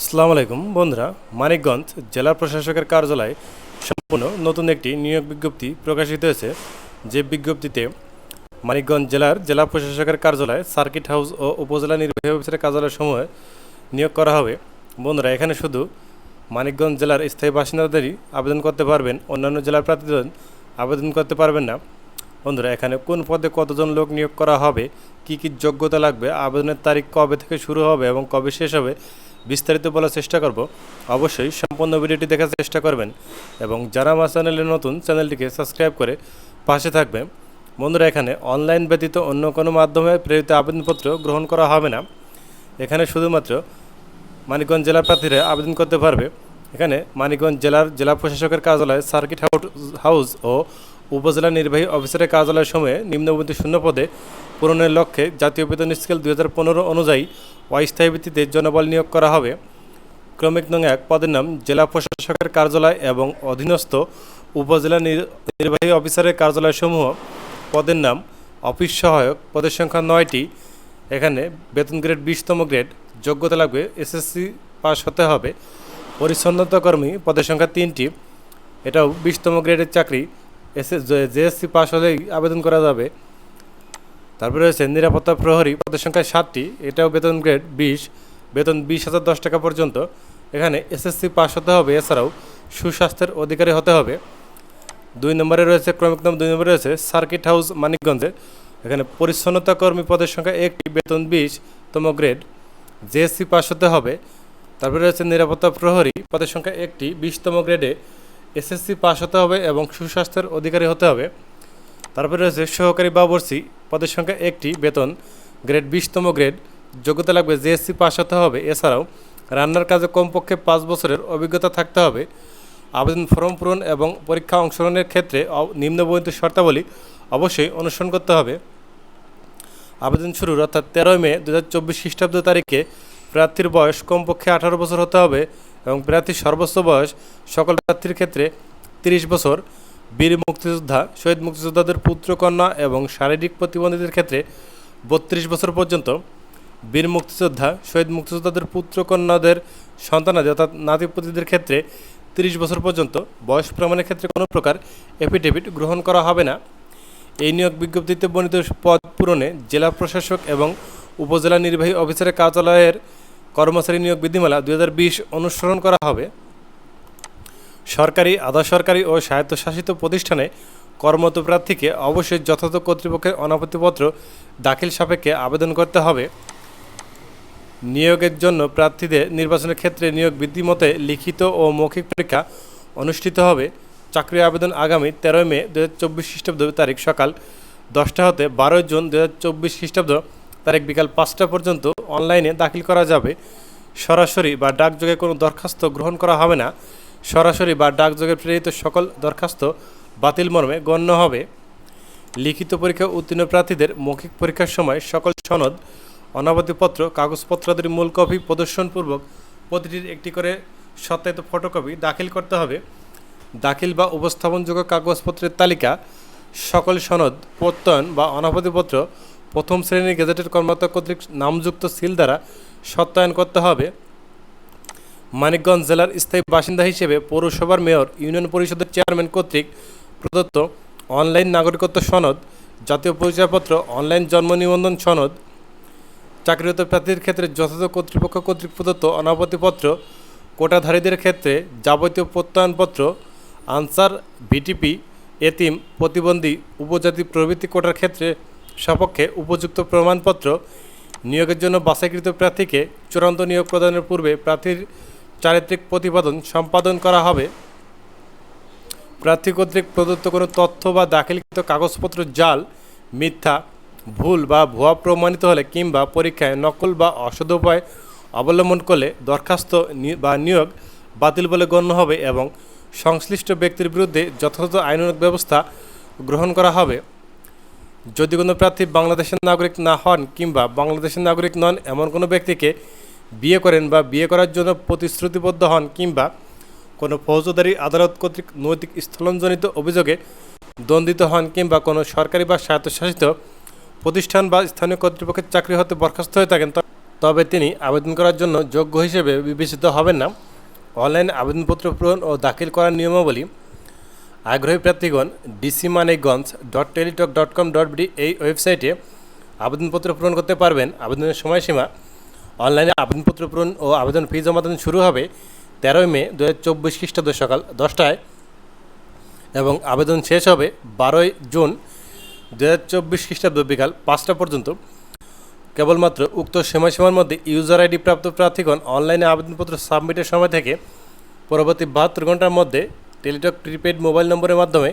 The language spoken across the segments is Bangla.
আসসালামু আলাইকুম, বন্ধুরা। মানিকগঞ্জ জেলা প্রশাসকের কার্যালয়ে সম্পূর্ণ নতুন একটি নিয়োগ বিজ্ঞপ্তি প্রকাশিত হয়েছে। যে বিজ্ঞপ্তিতে মানিকগঞ্জ জেলার জেলা প্রশাসকের কার্যালয় সার্কিট হাউস ও উপজেলা নির্বাহী অফিসারের কার্যালয় সমূহে নিয়োগ করা হবে। বন্ধুরা, এখানে শুধু মানিকগঞ্জ জেলার স্থায়ী বাসিন্দাদেরই আবেদন করতে পারবেন, অন্যান্য জেলার প্রার্থীদের আবেদন করতে পারবেন না। বন্ধুরা, এখানে কোন পদে কতজন লোক নিয়োগ করা হবে, কি কি যোগ্যতা লাগবে, আবেদনের তারিখ কবে থেকে শুরু হবে এবং কবে শেষ হবে বিস্তারিত বলার চেষ্টা করব। অবশ্যই সম্পূর্ণ ভিডিওটি দেখার চেষ্টা করবেন এবং যারা আমার চ্যানেলে নতুন, চ্যানেলটিকে সাবস্ক্রাইব করে পাশে থাকবে বন্ধুরা, এখানে অনলাইন ব্যতীত অন্য কোনো মাধ্যমে প্রেরিত আবেদনপত্র গ্রহণ করা হবে না। এখানে শুধুমাত্র মানিকগঞ্জ জেলা প্রার্থীরা আবেদন করতে পারবে। এখানে মানিকগঞ্জ জেলার জেলা প্রশাসকের কার্যালয়, সার্কিট হাউস ও উপজেলা নির্বাহী অফিসারের কার্যালয় সময়ে নিম্নবর্তী শূন্য পদে পূরণের লক্ষ্যে জাতীয় বেতন স্কেল দু হাজার পনেরো অনুযায়ী অস্থায়ী ভিত্তিতে জনবল নিয়োগ করা হবে। ক্রমিক নং এক পদের নাম জেলা প্রশাসকের কার্যালয় এবং অধীনস্থ উপজেলা নির্বাহী অফিসারের কার্যালয়সমূহ। পদের নাম অফিস সহায়ক পদের সংখ্যা নয়টি। এখানে বেতন গ্রেড বিশতম গ্রেড, যোগ্যতা লাগবে এসএসসি পাস হতে হবে। পরিচ্ছন্নতা কর্মী পদের সংখ্যা তিনটি। এটাও বিশতম গ্রেডের চাকরি। এস জেএসসি পাস হলেই আবেদন করা যাবে। তারপরে রয়েছে নিরাপত্তা প্রহরী পদের সংখ্যা সাতটি, এটাও বেতন গ্রেড বিশ, বেতন বিশ হাজার দশ টাকা পর্যন্ত। এখানে এসএসসি পাস হতে হবে, এছাড়াও সুস্বাস্থ্যের অধিকারী হতে হবে। দুই নম্বরে রয়েছে, ক্রমিক নম্বর দুই নম্বরে রয়েছে, সার্কিট হাউস মানিকগঞ্জে। এখানে পরিচ্ছন্নতা কর্মী পদের সংখ্যা একটি, বেতন বিশ, তম গ্রেড জেএসসি পাস হতে হবে। তারপরে রয়েছে নিরাপত্তা প্রহরী পদের সংখ্যা একটি, বিশতম গ্রেডে এসএসসি পাস হতে হবে এবং সুস্বাস্থ্যের অধিকারী হতে হবে। তারপরে রয়েছে সহকারী বাবরসি, পদের সংখ্যা একটি, বেতন গ্রেড বিশতম গ্রেড, যোগ্যতা লাগবে জেএসসি পাস হতে হবে। এছাড়াও রান্নার কাজে কমপক্ষে পাঁচ বছরের অভিজ্ঞতা থাকতে হবে। আবেদন ফর্ম পূরণ এবং পরীক্ষা অংশগ্রহণের ক্ষেত্রে নিম্নবর্ণিত শর্তাবলী অবশ্যই অনুসরণ করতে হবে। আবেদন শুরুর অর্থাৎ তেরোই মে দু হাজার চব্বিশ খ্রিস্টাব্দ তারিখে প্রার্থীর বয়স কমপক্ষে আঠারো বছর হতে হবে এবং প্রার্থীর সর্বোচ্চ বয়স সকল প্রার্থীর ক্ষেত্রে তিরিশ বছর। বীর মুক্তিযোদ্ধা, শহীদ মুক্তিযোদ্ধাদের পুত্রকন্যা এবং শারীরিক প্রতিবন্ধীদের ক্ষেত্রে বত্রিশ বছর পর্যন্ত বীর মুক্তিযোদ্ধা, শহীদ মুক্তিযোদ্ধাদের পুত্র কন্যাদের সন্তানাদি অর্থাৎ নাতিপুতিদের ক্ষেত্রে তিরিশ বছর পর্যন্ত বয়স প্রমাণের ক্ষেত্রে কোনো প্রকার এফিডেভিট গ্রহণ করা হবে না। এই নিয়োগ বিজ্ঞপ্তিতে বর্ণিত পদ পূরণে জেলা প্রশাসক এবং উপজেলা নির্বাহী অফিসারের কার্যালয়ের কর্মচারী নিয়োগ বিধিমালা দু হাজার বিশ অনুসরণ করা হবে। সরকারি আধা সরকারি ও স্বায়ত্তশাসিত প্রতিষ্ঠানে কর্মরত প্রার্থীকে অবশ্যই যথাযথ কর্তৃপক্ষের অনাপত্তিপত্র দাখিল সাপেক্ষে আবেদন করতে হবে। নিয়োগের জন্য প্রার্থীদের নির্বাচনের ক্ষেত্রে নিয়োগ বিধিমতে লিখিত ও মৌখিক পরীক্ষা অনুষ্ঠিত হবে। চাকরি আবেদন আগামী তেরোই মে দু হাজার চব্বিশ খ্রিস্টাব্দ তারিখ সকাল দশটা হতে বারোই জুন দু হাজার চব্বিশ খ্রিস্টাব্দ তারিখ বিকাল পাঁচটা পর্যন্ত অনলাইনে দাখিল করা যাবে। সরাসরি বা ডাকযোগে কোনো দরখাস্ত গ্রহণ করা হবে না। সরাসরি বা ডাকযোগে প্রেরিত সকল দরখাস্ত বাতিল মর্মে গণ্য হবে। লিখিত পরীক্ষা উত্তীর্ণ প্রার্থীদের মৌখিক পরীক্ষার সময় সকল সনদ অনাবধিপত্র কাগজপত্রাদির মূল কপি প্রদর্শনপূর্বক প্রতিটির একটি করে সত্যায়িত ফটোকপি দাখিল করতে হবে। দাখিল বা উপস্থাপনযোগ্য কাগজপত্রের তালিকা, সকল সনদ, প্রত্যয়ন বা অনাবধিপত্র প্রথম শ্রেণির গেজেটের কর্মকর্তা কর্তৃক নামযুক্ত সিল দ্বারা সত্যায়ন করতে হবে। মানিকগঞ্জ জেলার স্থায়ী বাসিন্দা হিসেবে পৌরসভার মেয়র, ইউনিয়ন পরিষদের চেয়ারম্যান কর্তৃক প্রদত্ত অনলাইন নাগরিকত্ব সনদ, জাতীয় পরিচয়পত্র, অনলাইন জন্ম নিবন্ধন সনদ, চাকরিরত প্রার্থীর ক্ষেত্রে যথাযথ কর্তৃপক্ষ কর্তৃক প্রদত্ত অনাপত্তিপত্র, কোটাধারীদের ক্ষেত্রে যাবতীয় প্রত্যয়নপত্র, আনসার, ভিটিপি, এতিম, প্রতিবন্ধী, উপজাতি প্রভৃতি কোটার ক্ষেত্রে সপক্ষে উপযুক্ত প্রমাণপত্র নিয়োগের জন্য বাছাইকৃত প্রার্থীকে চূড়ান্ত নিয়োগ প্রদানের পূর্বে প্রার্থীর চারিত্রিক প্রতিপাদন সম্পাদন করা হবে। প্রার্থী কর্তৃক প্রদত্ত কোনো তথ্য বা দাখিলকৃত কাগজপত্র, জাল, মিথ্যা, ভুল বা ভুয়া প্রমাণিত হলে কিংবা পরীক্ষায় নকল বা অসদ উপায় অবলম্বন করলে দরখাস্ত বা নিয়োগ বাতিল বলে গণ্য হবে এবং সংশ্লিষ্ট ব্যক্তির বিরুদ্ধে যথাযথ আইনানুগ ব্যবস্থা গ্রহণ করা হবে। যদি কোনো প্রার্থী বাংলাদেশের নাগরিক না হন কিংবা বাংলাদেশের নাগরিক নন, এমন কোনো ব্যক্তিকে বিয়ে করেন বা বিয়ে করার জন্য প্রতিশ্রুতিবদ্ধ হন কিংবা কোনো ফৌজদারি আদালত কর্তৃক নৈতিক স্থলনজনিত অভিযোগে দণ্ডিত হন কিংবা কোনো সরকারি বা স্বায়ত্তশাসিত প্রতিষ্ঠান বা স্থানীয় কর্তৃপক্ষের চাকরি হতে বরখাস্ত হয়ে থাকেন তবে তিনি আবেদন করার জন্য যোগ্য হিসেবে বিবেচিত হবেন না। অনলাইন আবেদনপত্র পূরণ ও দাখিল করার নিয়মাবলী আগ্রহী প্রার্থীগণ DC Manikganj dot Teletalk dot com dot BD এই ওয়েবসাইটে আবেদনপত্র পূরণ করতে পারবেন। আবেদনের সময়সীমা অনলাইনে আবেদনপত্র পূরণ ও আবেদন ফি জমা দান শুরু হবে তেরোই মে দু হাজার চব্বিশ খ্রিস্টাব্দ সকাল দশটায় এবং আবেদন শেষ হবে বারোই জুন দু হাজার চব্বিশ খ্রিস্টাব্দ বিকাল পাঁচটা পর্যন্ত। কেবলমাত্র উক্ত সময়সীমার মধ্যে ইউজার আইডি প্রাপ্ত প্রার্থীগণ অনলাইনে আবেদনপত্র সাবমিটের সময় থেকে পরবর্তী বাহাত্তর ঘণ্টার মধ্যে টেলিটক প্রিপেড মোবাইল নম্বরের মাধ্যমে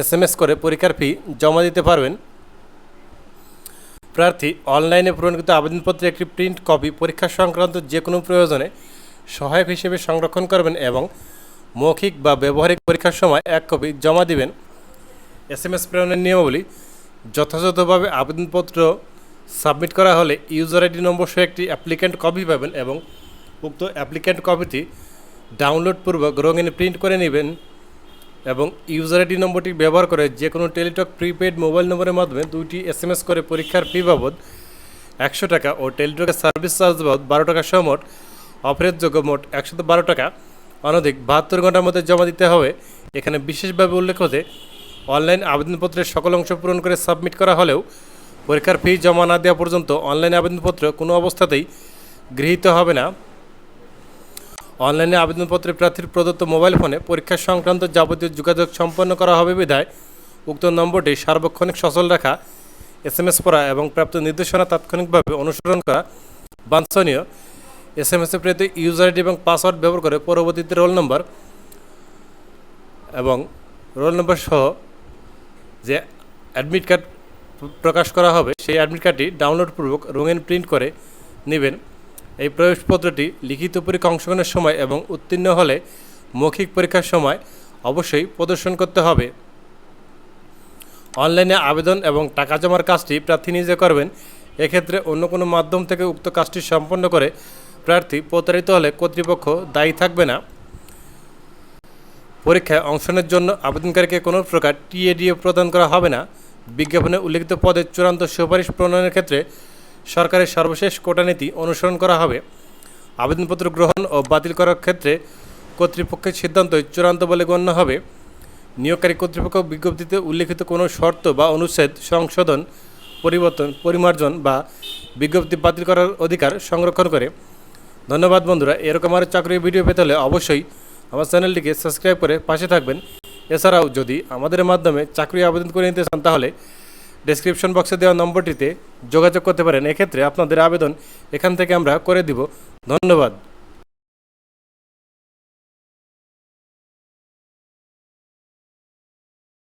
এস করে পরীক্ষার ফি জমা দিতে পারবেন। প্রার্থী অনলাইনে পূরণকৃত আবেদনপত্রে একটি প্রিন্ট কপি পরীক্ষা সংক্রান্ত যে কোনো প্রয়োজনে সহায়ক হিসেবে সংরক্ষণ করবেন এবং মৌখিক বা ব্যবহারিক পরীক্ষার সময় এক কপি জমা দিবেন। এস এম এস প্রেরণের নিয়মাবলী, যথাযথভাবে আবেদনপত্র সাবমিট করা হলে ইউজার আইডি নম্বর সহ একটি অ্যাপ্লিক্যান্ট কপি পাবেন এবং উক্ত অ্যাপ্লিক্যান্ট কপিটি ডাউনলোড পূর্বক রঙিন প্রিন্ট করে নেবেন। এবং ইউজার আইডি নম্বরটি ব্যবহার করে যে কোনো টেলিটক প্রিপেড মোবাইল নম্বরের মাধ্যমে দুইটি এস এম এস করে পরীক্ষার ফি বাবদ একশো টাকা ও টেলিটকের সার্ভিস চার্জ বাবদ বারো টাকা সহ মোট অফারের মোট একশত বারো টাকা। অনধিক বাহাত্তর ঘণ্টার মধ্যে জমা দিতে হবে। এখানে বিশেষভাবে উল্লেখ হতে অনলাইন আবেদনপত্রের সকল অংশ পূরণ করে সাবমিট করা হলেও পরীক্ষার ফি জমা না দেওয়া পর্যন্ত অনলাইন আবেদনপত্র কোনো অবস্থাতেই গৃহীত হবে না। অনলাইনে আবেদনপত্রে প্রার্থীর প্রদত্ত মোবাইল ফোনে পরীক্ষা সংক্রান্ত যাবতীয় যোগাযোগ সম্পন্ন করা হবে বিধায় উক্ত নম্বরটি সার্বক্ষণিক সচল রাখা এস এম এস করা এবং প্রাপ্ত নির্দেশনা তাৎক্ষণিকভাবে অনুসরণ করা বাঞ্ছনীয়। এস এম এসে প্রেরিত ইউজার আইডি এবং পাসওয়ার্ড ব্যবহার করে পরবর্তীতে রোল নম্বর এবং রোল নম্বর সহ যে অ্যাডমিট কার্ড প্রকাশ করা হবে, সেই অ্যাডমিট কার্ডটি ডাউনলোডপূর্বক রঙিন প্রিন্ট করে নেবেন। এই প্রবেশপত্রটি লিখিত পরীক্ষা অংশগ্রহণের সময় এবং উত্তীর্ণ হলে মৌখিক পরীক্ষার সময় অবশ্যই প্রদর্শন করতে হবে। অনলাইনে আবেদন এবং টাকা জমার কাজটি প্রার্থী নিজে করবেন। এক্ষেত্রে অন্য কোনো মাধ্যম থেকে উক্ত কাজটি সম্পন্ন করে প্রার্থী প্রতারিত হলে কর্তৃপক্ষ দায়ী থাকবে না। পরীক্ষায় অংশগ্রহণের জন্য আবেদনকারীকে কোনো প্রকার টিএডিএ প্রদান করা হবে না। বিজ্ঞাপনে উল্লিখিত পদের চূড়ান্ত সুপারিশ প্রণয়নের ক্ষেত্রে সরকারের সর্বশেষ কোটানীতি অনুসরণ করা হবে। আবেদনপত্র গ্রহণ ও বাতিল করার ক্ষেত্রে কর্তৃপক্ষের সিদ্ধান্তই চূড়ান্ত বলে গণ্য হবে। নিয়োগকারী কর্তৃপক্ষ বিজ্ঞপ্তিতে উল্লিখিত কোনো শর্ত বা অনুচ্ছেদ, সংশোধন, পরিবর্তন, পরিমার্জন বা বিজ্ঞপ্তি বাতিল করার অধিকার সংরক্ষণ করে। ধন্যবাদ বন্ধুরা, এরকম আরও চাকরির ভিডিও পেতে হলে অবশ্যই আমার চ্যানেলটিকে সাবস্ক্রাইব করে পাশে থাকবেন। এছাড়াও যদি আমাদের মাধ্যমে চাকরি আবেদন করে নিতে চান তাহলে ডেসক্রিপশন বক্সে দেওয়া নম্বরটিতে যোগাযোগ করতে পারেন। এক্ষেত্রে আপনাদের আবেদন এখান থেকে আমরা করে দিব। ধন্যবাদ।